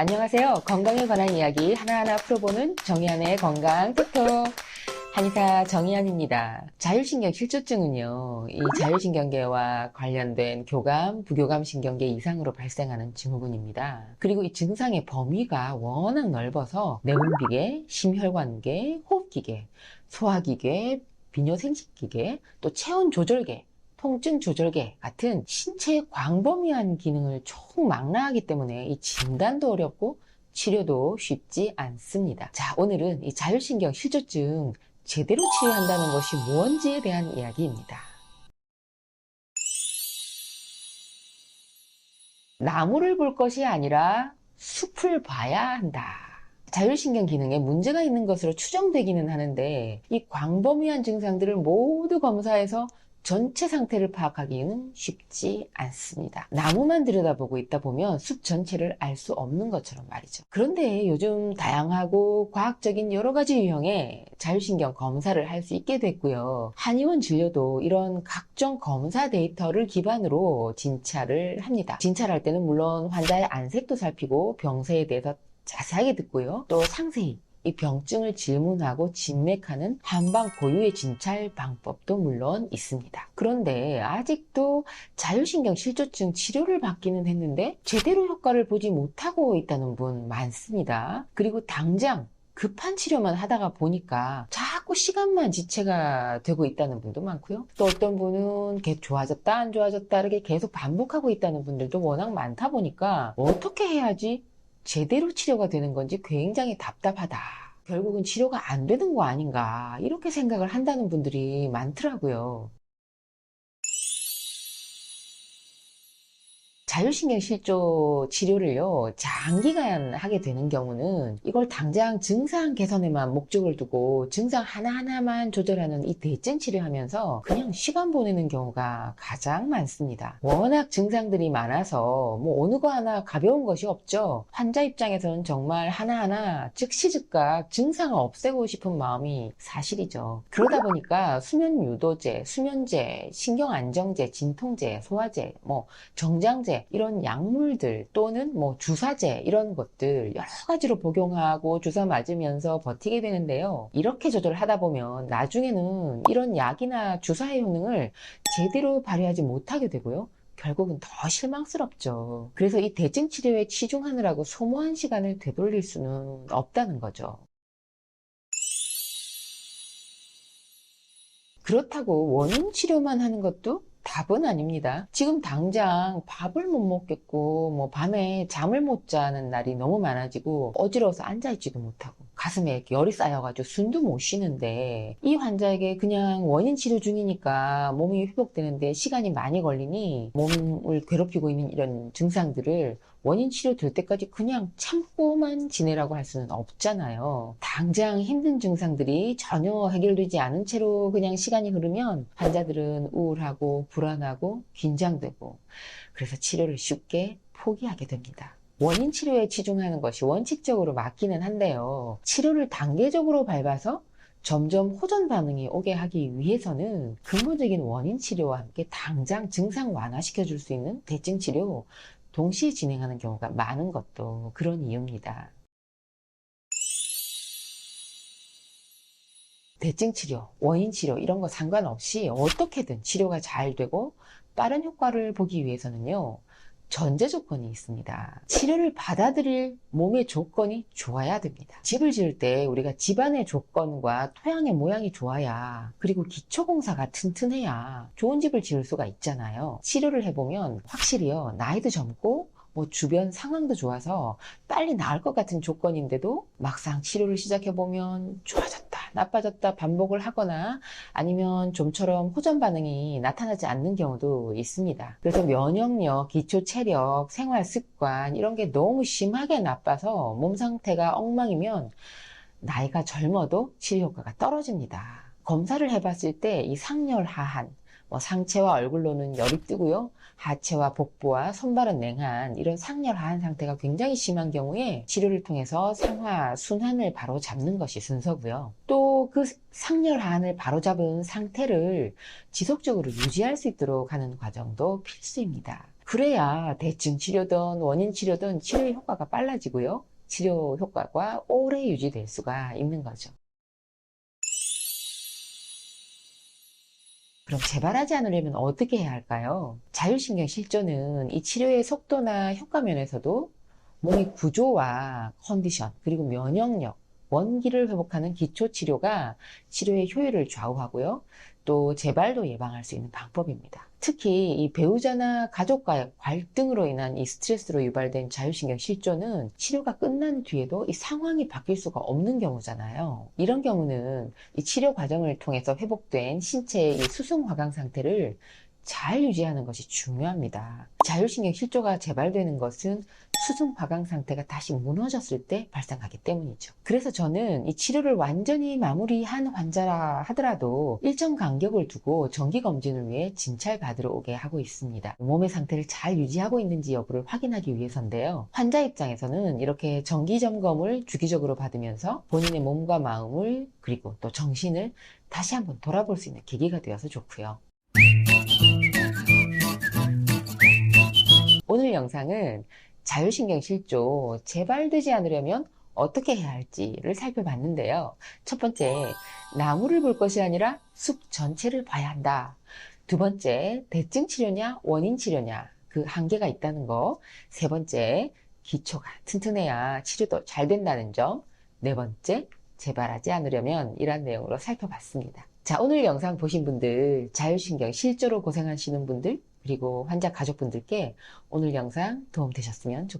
안녕하세요. 건강에 관한 이야기 하나하나 풀어보는 정의안의 건강 톡톡. 한의사 정의안입니다. 자율신경 실조증은요, 이 자율신경계와 관련된 교감, 부교감 신경계 이상으로 발생하는 증후군입니다. 그리고 이 증상의 범위가 워낙 넓어서 내분비계, 심혈관계, 호흡기계, 소화기계, 비뇨생식기계, 또 체온 조절계, 통증 조절계 같은 신체의 광범위한 기능을 총망라하기 때문에 이 진단도 어렵고 치료도 쉽지 않습니다. 자, 오늘은 이 자율신경 실조증 제대로 치료한다는 것이 무언지에 대한 이야기입니다. 나무를 볼 것이 아니라 숲을 봐야 한다. 자율신경 기능에 문제가 있는 것으로 추정되기는 하는데 이 광범위한 증상들을 모두 검사해서 전체 상태를 파악하기는 쉽지 않습니다. 나무만 들여다보고 있다 보면 숲 전체를 알 수 없는 것처럼 말이죠. 그런데 요즘 다양하고 과학적인 여러 가지 유형의 자율신경 검사를 할 수 있게 됐고요. 한의원 진료도 이런 각종 검사 데이터를 기반으로 진찰을 합니다. 진찰할 때는 물론 환자의 안색도 살피고 병세에 대해서 자세하게 듣고요. 또 상세히 이 병증을 질문하고 진맥하는 한방 고유의 진찰 방법도 물론 있습니다. 그런데 아직도 자율신경 실조증 치료를 받기는 했는데 제대로 효과를 보지 못하고 있다는 분 많습니다. 그리고 당장 급한 치료만 하다가 보니까 자꾸 시간만 지체가 되고 있다는 분도 많고요. 또 어떤 분은 계속 좋아졌다 안 좋아졌다 이렇게 계속 반복하고 있다는 분들도 워낙 많다 보니까 어떻게 해야지 제대로 치료가 되는 건지 굉장히 답답하다. 결국은 치료가 안 되는 거 아닌가. 이렇게 생각을 한다는 분들이 많더라고요. 자율신경 실조 치료를요, 장기간 하게 되는 경우는 이걸 당장 증상 개선에만 목적을 두고 증상 하나하나만 조절하는 이 대증 치료하면서 그냥 시간 보내는 경우가 가장 많습니다. 워낙 증상들이 많아서 뭐 어느 거 하나 가벼운 것이 없죠. 환자 입장에서는 정말 하나하나 즉시 즉각 증상을 없애고 싶은 마음이 사실이죠. 그러다 보니까 수면 유도제, 수면제, 신경 안정제, 진통제, 소화제, 뭐 정장제 이런 약물들 또는 뭐 주사제 이런 것들 여러 가지로 복용하고 주사 맞으면서 버티게 되는데요. 이렇게 조절하다 보면 나중에는 이런 약이나 주사의 효능을 제대로 발휘하지 못하게 되고요. 결국은 더 실망스럽죠. 그래서 이 대증 치료에 치중하느라고 소모한 시간을 되돌릴 수는 없다는 거죠. 그렇다고 원인 치료만 하는 것도 답은 아닙니다. 지금 당장 밥을 못 먹겠고, 뭐 밤에 잠을 못 자는 날이 너무 많아지고, 어지러워서 앉아있지도 못하고, 가슴에 이렇게 열이 쌓여가지고 숨도 못 쉬는데, 이 환자에게 그냥 원인 치료 중이니까 몸이 회복되는데 시간이 많이 걸리니, 몸을 괴롭히고 있는 이런 증상들을 원인 치료 될 때까지 그냥 참고만 지내라고 할 수는 없잖아요. 당장 힘든 증상들이 전혀 해결되지 않은 채로 그냥 시간이 흐르면 환자들은 우울하고 불안하고 긴장되고 그래서 치료를 쉽게 포기하게 됩니다. 원인 치료에 치중하는 것이 원칙적으로 맞기는 한데요. 치료를 단계적으로 밟아서 점점 호전 반응이 오게 하기 위해서는 근본적인 원인 치료와 함께 당장 증상 완화시켜 줄 수 있는 대증 치료 동시에 진행하는 경우가 많은 것도 그런 이유입니다. 대증 치료, 원인 치료 이런 거 상관없이 어떻게든 치료가 잘 되고 빠른 효과를 보기 위해서는요. 전제 조건이 있습니다. 치료를 받아들일 몸의 조건이 좋아야 됩니다. 집을 지을 때 우리가 집안의 조건과 토양의 모양이 좋아야 그리고 기초공사가 튼튼해야 좋은 집을 지을 수가 있잖아요. 치료를 해보면 확실히요. 나이도 젊고 뭐 주변 상황도 좋아서 빨리 나을 것 같은 조건인데도 막상 치료를 시작해보면 좋아졌다, 나빠졌다 반복을 하거나 아니면 좀처럼 호전 반응이 나타나지 않는 경우도 있습니다. 그래서 면역력, 기초 체력, 생활 습관 이런 게 너무 심하게 나빠서 몸 상태가 엉망이면 나이가 젊어도 치료 효과가 떨어집니다. 검사를 해봤을 때 이 상열 하한, 뭐 상체와 얼굴로는 열이 뜨고요. 하체와 복부와 손발은 냉한 이런 상열 하한 상태가 굉장히 심한 경우에 치료를 통해서 상하 순환을 바로 잡는 것이 순서고요. 또 그 상열 하한을 바로 잡은 상태를 지속적으로 유지할 수 있도록 하는 과정도 필수입니다. 그래야 대증 치료든 원인 치료든 치료 효과가 빨라지고요. 치료 효과가 오래 유지될 수가 있는 거죠. 그럼 재발하지 않으려면 어떻게 해야 할까요? 자율신경 실조는 이 치료의 속도나 효과 면에서도 몸의 구조와 컨디션, 그리고 면역력, 원기를 회복하는 기초 치료가 치료의 효율을 좌우하고요. 또 재발도 예방할 수 있는 방법입니다. 특히 이 배우자나 가족과의 갈등으로 인한 이 스트레스로 유발된 자율신경 실조는 치료가 끝난 뒤에도 이 상황이 바뀔 수가 없는 경우잖아요. 이런 경우는 이 치료 과정을 통해서 회복된 신체의 이 수승 화강 상태를 잘 유지하는 것이 중요합니다. 자율신경 실조가 재발되는 것은 수승 화강 상태가 다시 무너졌을 때 발생하기 때문이죠. 그래서 저는 이 치료를 완전히 마무리한 환자라 하더라도 일정 간격을 두고 정기 검진을 위해 진찰 받으러 오게 하고 있습니다. 몸의 상태를 잘 유지하고 있는지 여부를 확인하기 위해서인데요. 환자 입장에서는 이렇게 정기 점검을 주기적으로 받으면서 본인의 몸과 마음을 그리고 또 정신을 다시 한번 돌아볼 수 있는 계기가 되어서 좋고요. 오늘 영상은 자율신경 실조 재발되지 않으려면 어떻게 해야 할지를 살펴봤는데요. 첫 번째, 나무를 볼 것이 아니라 숲 전체를 봐야 한다. 두 번째, 대증 치료냐, 원인 치료냐, 그 한계가 있다는 거. 세 번째, 기초가 튼튼해야 치료도 잘 된다는 점. 네 번째, 재발하지 않으려면 이런 내용으로 살펴봤습니다. 자, 오늘 영상 보신 분들, 자율신경 실조로 고생하시는 분들, 그리고 환자 가족분들께 오늘 영상 도움 되셨으면 좋겠습니다.